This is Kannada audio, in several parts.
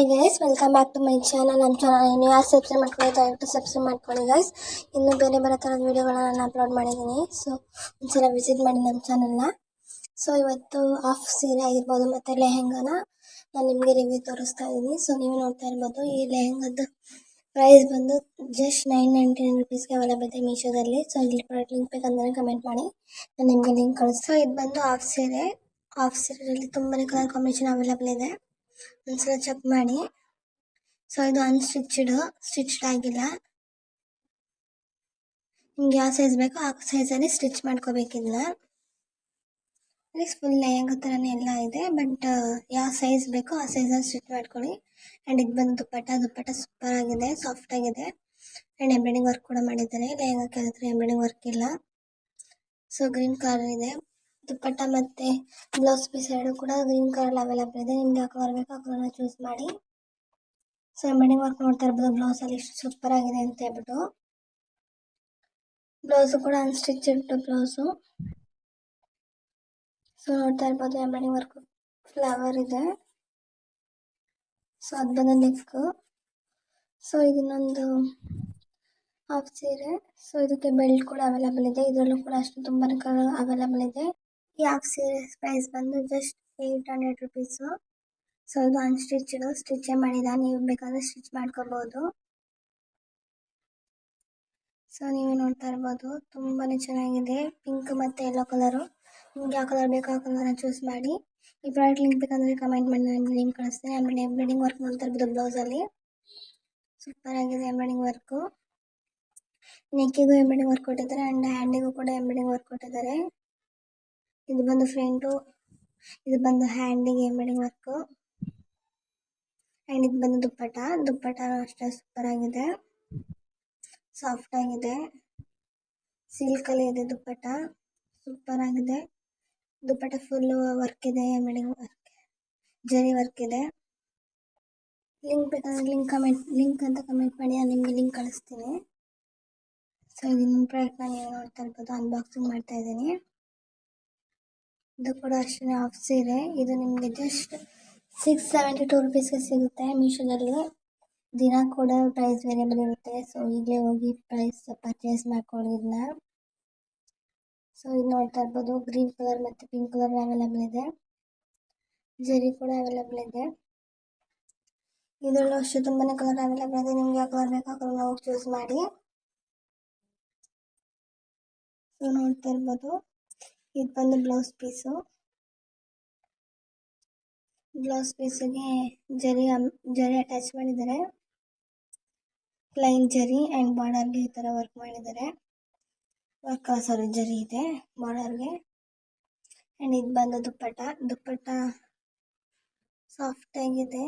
Hi guys welcome back to my channel ನಮ್ಮ ಚಾನಲ್ ನೀವು ಯಾರು ಸಬ್ಸ್ಕ್ರೈಬ್ ಮಾಡ್ಕೊಳ್ಳಿ ದಯವಿಟ್ಟು ಸಬ್ಸ್ಕ್ರೈಬ್ ಮಾಡ್ಕೊಳ್ಳಿ ಗೈಸ್ ಇನ್ನು ಬೇರೆ ಬೇರೆ ಥರದ ವೀಡಿಯೋಗಳನ್ನ ನಾನು ಅಪ್ಲೋಡ್ ಮಾಡಿದ್ದೀನಿ. ಸೊ ಒಂದ್ಸಲ ವಿಸಿಟ್ ಮಾಡಿ ನಮ್ಮ ಚಾನಲ್ನ ಸೊ ಇವತ್ತು ಆಫ್ ಸೀರೆ ಆಗಿರ್ಬೋದು ಮತ್ತು ಲೆಹೆಂಗಾನ ನಾನು ನಿಮಗೆ ರಿವ್ಯೂ ತೋರಿಸ್ತಾ ಇದ್ದೀನಿ. ಸೊ ನೀವು ನೋಡ್ತಾ ಇರ್ಬೋದು, ಈ ಲೆಹೆಂಗದ ಪ್ರೈಸ್ ಬಂದು ಜಸ್ಟ್ ನೈನ್ ನೈಂಟಿ ನೈನ್ ರುಪೀಸ್ಗೆ ಅವೈಲೇಬಲ್ ಇದೆ ಮೀಶೋದಲ್ಲಿ. ಸೊ ಇಲ್ಲಿ ಪ್ರಾಡಕ್ಟ್ ಲಿಂಕ್ ಬೇಕಂದ್ರೆ ಕಮೆಂಟ್ ಮಾಡಿ. ನಾನು ನಿಮಗೆ ಲಿಂಕ್ ಕಳಿಸ್ತಾ ಇದು ಬಂದು ಆಫ್ ಸೀರೆ ಆಫ್ ಸೀರೆಯಲ್ಲಿ ತುಂಬಾ ಕಲರ್ ಕಾಂಬಿನೇಷನ್ ಅವೈಲೇಬಲ್ ಇದೆ. ಒಂದ್ಸಲ ಚೆಕ್ ಮಾಡಿ. ಸೊ ಇದು ಅನ್ಸ್ಟಿಚ್ಡ್ ಸ್ಟಿಚ್ಡ್ ಆಗಿಲ್ಲ. ನಿಮ್ಗೆ ಯಾವ ಸೈಜ್ ಬೇಕೋ ಆ ಸೈಜಲ್ಲಿ ಸ್ಟಿಚ್ ಮಾಡ್ಕೋಬೇಕಿಲ್ಲ. ಫುಲ್ ಲೈಂಗ್ ಥರನೇ ಎಲ್ಲ ಇದೆ ಬಟ್ ಯಾವ ಸೈಜ್ ಬೇಕೋ ಆ ಸೈಜಲ್ಲಿ ಸ್ಟಿಚ್ ಮಾಡ್ಕೊಳ್ಳಿ. ಆ್ಯಂಡ್ ಇದು ಬಂದು ದುಪ್ಪಟ್ಟ ದುಪ್ಪಟ್ಟ ಸೂಪರ್ ಆಗಿದೆ ಸಾಫ್ಟ್ ಆಗಿದೆ. ಆ್ಯಂಡ್ ಎಂಬ್ರಾಯ್ಡಿಂಗ್ ವರ್ಕ್ ಕೂಡ ಮಾಡಿದ್ದಾರೆ. ಲೈಂಗ್ ಹತ್ರ ಎಂಬ್ರಾಯ್ಡಿಂಗ್ ವರ್ಕ್ ಇಲ್ಲ. ಸೊ ಗ್ರೀನ್ ಕಲರ್ ಇದೆ. ದುಪ್ಪಟ್ಟ ಮತ್ತು ಬ್ಲೌಸ್ ಪೀಸ್ ಎರಡು ಕೂಡ ಗ್ರೀನ್ ಕಲರ್ ಅವೈಲೇಬಲ್ ಇದೆ. ನಿಮ್ಗೆ ಯಾವ ಕಲರ್ ಬೇಕೋ ಆ ಕಲರ್ನ ಚೂಸ್ ಮಾಡಿ ಸೊ ಎಂಬಡಿಂಗ್ ವರ್ಕ್ ನೋಡ್ತಾ ಇರ್ಬೋದು. ಬ್ಲೌಸಲ್ಲಿ ಎಷ್ಟು ಸೂಪರ್ ಆಗಿದೆ ಅಂತ ಹೇಳ್ಬಿಟ್ಟು. ಬ್ಲೌಸು ಕೂಡ ಅನ್ಸ್ಟಿಚ್ಡ್ ಬ್ಲೌಸು ಸೊ ನೋಡ್ತಾ ಇರ್ಬೋದು. ಎಂಬಡಿಂಗ್ ವರ್ಕ್ ಫ್ಲವರ್ ಇದೆ. ಸೊ ಅದು ಬಂದು ನೆಕ್ಕು ಸೊ ಇದನ್ನೊಂದು ಹಾಫ್ ಸೀರೆ. ಸೊ ಇದಕ್ಕೆ ಬೆಲ್ಟ್ ಕೂಡ ಅವೈಲೇಬಲ್ ಇದೆ. ಇದರಲ್ಲೂ ಕೂಡ ಅಷ್ಟು ತುಂಬಾ ಕಲರ್ ಅವೈಲೇಬಲ್ ಇದೆ. ಈ ಹಾಫ್ ಸೀರೆ ಪ್ರೈಸ್ ಬಂದು just eight hundred rupees so ಇದು ಅನ್ಸ್ಟಿಚ್ಡು ಸ್ಟಿಚೇ ಮಾಡಿದ? ನೀವು ಬೇಕಾದ್ರೆ ಸ್ಟಿಚ್ ಮಾಡ್ಕೋಬೋದು. ಸೊ ನೀವು ನೋಡ್ತಾ ಇರ್ಬೋದು. ತುಂಬಾ ಚೆನ್ನಾಗಿದೆ. ಪಿಂಕ್ ಮತ್ತು ಯೆಲ್ಲೋ ಕಲರು ನಿಮ್ಗೆ ಯಾವ ಕಲರ್ ಬೇಕೋ ಆ ಕಲರ್ನ ಚೂಸ್ ಮಾಡಿ. ಈ ಪ್ರಾಡಕ್ಟ್ ಲಿಂಕ್ ಬೇಕಂದರೆ ಕಮೆಂಟ್ ಮಾಡಿ, ನಾನು ಲಿಂಕ್ ಕಳಿಸ್ತೀನಿ. ಆಮೇಲೆ ಎಂಬ್ರಾಯ್ಡಿಂಗ್ ವರ್ಕ್ ನೋಡ್ತಾ ಇರ್ಬೋದು ಬ್ಲೌಸಲ್ಲಿ ಸೂಪರ್ ಆಗಿದೆ ಎಂಬ್ರಾಯ್ಡಿಂಗ್ ವರ್ಕು ನೆಕ್ಕಿಗೂ ಎಂಬ್ರಾಯ್ಡಿಂಗ್ ವರ್ಕ್ ಕೊಟ್ಟಿದ್ದಾರೆ ಆ್ಯಂಡ್ ಹ್ಯಾಂಡಿಗೂ ಕೂಡ ಎಂಬ್ರಾಯ್ಡಿಂಗ್ ವರ್ಕ್ ಕೊಟ್ಟಿದ್ದಾರೆ. ಇದು ಬಂದು ಫ್ರಂಟು ಇದು ಬಂದು ಹ್ಯಾಂಡಿಗೆ ಎಂಬ್ರಾಯ್ಡಿಂಗ್ ವರ್ಕು ಆ್ಯಂಡ್ ಇದು ಬಂದು ದುಪ್ಪಟ ದುಪ್ಪಟ ಅಷ್ಟೇ ಸೂಪರ್ ಆಗಿದೆ. ಸಾಫ್ಟ್ ಆಗಿದೆ. ಸಿಲ್ಕಲ್ಲಿ ಇದೆ ದುಪ್ಪಟ ಸೂಪರ್ ಆಗಿದೆ. ದುಪ್ಪಟ್ಟ ಫುಲ್ ವರ್ಕ್ ಇದೆ ಎಂಬ್ರಾಯ್ಡಿಂಗ್ ವರ್ಕ್ ಜರಿ ವರ್ಕ್ ಇದೆ. ಲಿಂಕ್ ಬೇಕಾದ್ರೆ ಲಿಂಕ್ ಕಮೆಂಟ್ ಲಿಂಕ್ ಅಂತ ಕಮೆಂಟ್ ಮಾಡಿ, ನಾನು ನಿಮಗೆ ಲಿಂಕ್ ಕಳಿಸ್ತೀನಿ. ಸೊ ಇದನ್ನ ಪ್ರಾಡಕ್ಟ್ನ ನೀವು ನೋಡ್ತಾ ಇರ್ಬೋದು. ಅನ್ಬಾಕ್ಸಿಂಗ್ ಮಾಡ್ತಾ ಇದ್ದೀನಿ. ಇದು ಕೂಡ ಅಷ್ಟೇ ಆಫ್ ಸೀರೆ ಇದು ನಿಮಗೆ ಜಸ್ಟ್ ಸಿಕ್ಸ್ ಸೆವೆಂಟಿ ಟೂ ರುಪೀಸ್ಗೆ ಸಿಗುತ್ತೆ ಮೀಶೋದಲ್ಲಿ ದಿನ ಕೂಡ ಪ್ರೈಸ್ ವೇರಿಯಬಲ್ ಇರುತ್ತೆ. ಸೊ ಈಗಲೇ ಹೋಗಿ ಪ್ರೈಸ್ ಪರ್ಚೇಸ್ ಮಾಡ್ಕೊಳ್ಳಿ ಇದನ್ನ ಸೊ ಇದು ನೋಡ್ತಾ ಇರ್ಬೋದು. ಗ್ರೀನ್ ಕಲರ್ ಮತ್ತು ಪಿಂಕ್ ಕಲರ್ ಅವೈಲೇಬಲ್ ಇದೆ. ಜರಿ ಕೂಡ ಅವೈಲೇಬಲ್ ಇದೆ. ಇದರಲ್ಲೂ ಅಷ್ಟು ತುಂಬಾ ಕಲರ್ ಅವೈಲೇಬಲ್ ಇದೆ. ನಿಮ್ಗೆ ಯಾವ ಕಲರ್ ಬೇಕೋ ಕಲರ್ ಹೋಗಿ ಚೂಸ್ ಮಾಡಿ. ಸೊ ನೋಡ್ತಾ ಇರ್ಬೋದು. ಇದು ಬಂದು ಬ್ಲೌಸ್ ಪೀಸು. ಬ್ಲೌಸ್ ಪೀಸಿಗೆ ಜರಿ ಜರಿ ಅಟ್ಯಾಚ್ ಮಾಡಿದ್ದಾರೆ. ಪ್ಲೈನ್ ಜರಿ ಆ್ಯಂಡ್ ಬಾರ್ಡರ್ಗೆ ಈ ಥರ ವರ್ಕ್ ಮಾಡಿದ್ದಾರೆ. ವರ್ಕ್ ಸಾರಿ ಜರಿ ಇದೆ ಬಾರ್ಡರ್ಗೆ ಆ್ಯಂಡ್ ಇದು ಬಂದು ದುಪ್ಪಟ್ಟ. ದುಪ್ಪಟ್ಟ ಸಾಫ್ಟ್ ಆಗಿದೆ.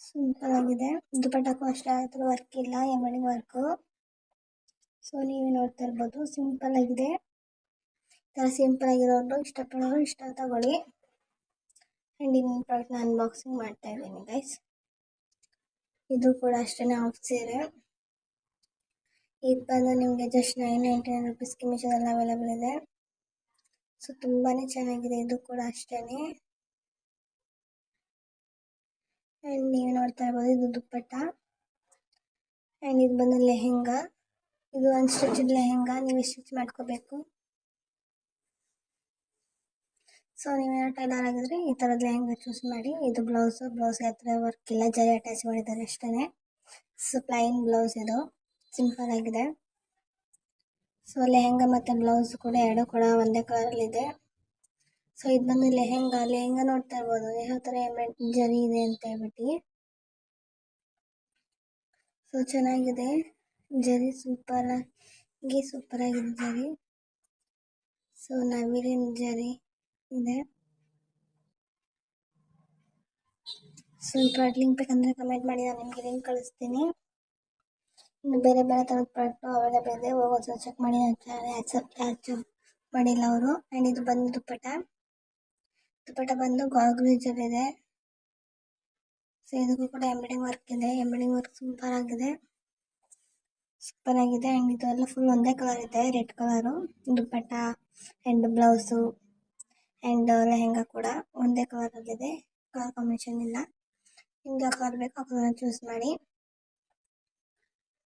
ಸಿಂಪಲ್ ಆಗಿದೆ. ದುಪ್ಪಟ್ಟಕ್ಕೂ ಅಷ್ಟೇ ಆ ಥರ ವರ್ಕ್ ಇಲ್ಲ ಎಂಬ್ರಾಯ್ಡಿಂಗ್ ವರ್ಕು ಸೊ ನೀವು ನೋಡ್ತಾ ಇರ್ಬೋದು ಸಿಂಪಲ್ ಆಗಿದೆ. ಥರ ಸಿಂಪಲ್ ಆಗಿರೋರು ಇಷ್ಟಪಡೋರು ಇಷ್ಟ ತಗೊಳ್ಳಿ. ಆ್ಯಂಡ್ ಇನ್ನೊಂದು ಪ್ರಾಡಕ್ಟ್ನ ಅನ್ಬಾಕ್ಸಿಂಗ್ ಮಾಡ್ತಾ ಇದ್ದೀನಿ ಗೈಸ್ ಇದು ಕೂಡ ಅಷ್ಟೇ ಆಫ್ ಸೀರೆ ಇದು ಬಂದು ನಿಮಗೆ ಜಸ್ಟ್ ನೈನ್ ನೈಂಟಿ ನೈನ್ ರುಪೀಸ್ಗೆ ಮೀಶೋದಲ್ಲಿ ಅವೈಲೇಬಲ್ ಇದೆ. ಸೊ ತುಂಬಾ ಚೆನ್ನಾಗಿದೆ, ಇದು ಕೂಡ ಅಷ್ಟೇ ಆ್ಯಂಡ್ ನೀವು ನೋಡ್ತಾ ಇರ್ಬೋದು, ಇದು ದುಪ್ಪಟ್ಟ. ಆ್ಯಂಡ್ ಇದು ಬಂದು ಲೆಹೆಂಗಾ ಇದು ಒಂದು ಸ್ಟಿಚ್ ಲೆಹೆಂಗಾ ನೀವು ಸ್ಟಿಚ್ ಮಾಡ್ಕೋಬೇಕು? ಸೊ ನೀವೇನೋ ಟೈಲರ್ ಆಗಿದ್ರೆ ಈ ಥರದ ಲೆಹೆಂಗಾ ಚೂಸ್ ಮಾಡಿ. ಇದು ಬ್ಲೌಸು ಬ್ಲೌಸ್ ಹತ್ರ ವರ್ಕ್ ಇಲ್ಲ. ಜರಿ ಅಟ್ಯಾಚ್ ಮಾಡಿದ್ದಾರೆ ಅಷ್ಟೇ ಸೊ ಪ್ಲೈನ್ ಬ್ಲೌಸ್ ಇದು. ಸಿಂಪಲ್ ಆಗಿದೆ. ಸೊ ಲೆಹೆಂಗಾ ಮತ್ತು ಬ್ಲೌಸ್ ಕೂಡ ಎರಡು ಕೂಡ ಒಂದೇ ಕಲರಲ್ಲಿದೆ ಸೊ ಇದು. ಬಂದು ಲೆಹೆಂಗಾ. ಲೆಹೆಂಗಾ ನೋಡ್ತಾ ಇರ್ಬೋದು. ಯಾವ ಥರ ಜರಿ ಇದೆ ಅಂತ ಹೇಳ್ಬಿಟ್ಟು. ಸೊ ಚೆನ್ನಾಗಿದೆ. ಜರಿ ಸೂಪರ್ ಆಗಿ ಸೂಪರ್ ಆಗಿದೆ ಜರಿ ಸೊ ನವಿಲಿನ ಜರಿ ಇದೆ. ಸೊ ಈ ಪ್ರಾಡಕ್ಟ್ ಲಿಂಕ್ ಬೇಕಂದ್ರೆ ಕಮೆಂಟ್ ಮಾಡಿ, ನಾನು ನಿಮಗೆ ಲಿಂಕ್ ಕಳಿಸ್ತೀನಿ. ಇನ್ನು ಬೇರೆ ಬೇರೆ ಥರದ ಪ್ರಾಡಕ್ಟು ಅವೈಲೇಬಲ್ ಇದೆ ಹೋಗೋದು ಚೆಕ್ ಮಾಡಿ ಆ್ಯಕ್ಸೆಪ್ಟ್ ಮಾಡಿಲ್ಲ ಅವರು. ಆ್ಯಂಡ್ ಇದು ಬಂದು ದುಪ್ಪಟ ದುಪ್ಪಟ ಬಂದು ಗಾಗ್ರೇಜರ್ ಇದೆ. ಸೊ ಇದಕ್ಕೂ ಕೂಡ ಎಂಬ್ರಾಯ್ಡಿಂಗ್ ವರ್ಕ್ ಇದೆ. ಎಂಬ್ರಾಯ್ಡಿಂಗ್ ವರ್ಕ್ ಸೂಪರ್ ಆಗಿದೆ. ಸೂಪರ್ ಆಗಿದೆ ಆ್ಯಂಡ್ ಇದು ಎಲ್ಲ ಫುಲ್ ಒಂದೇ ಕಲರ್ ಇದೆ. Red colour dupatta and blouse and lehenga ಕೂಡ ಒಂದೇ ಕಲರಲ್ಲಿದೆ ಕಲರ್ ಕಾಂಬಿನೇಷನ್ ಇಲ್ಲ. ನಿಮ್ಗೆ ಯಾವ ಕಲರ್ ಬೇಕು ಆ ಕಲರ್ ಚೂಸ್ ಮಾಡಿ.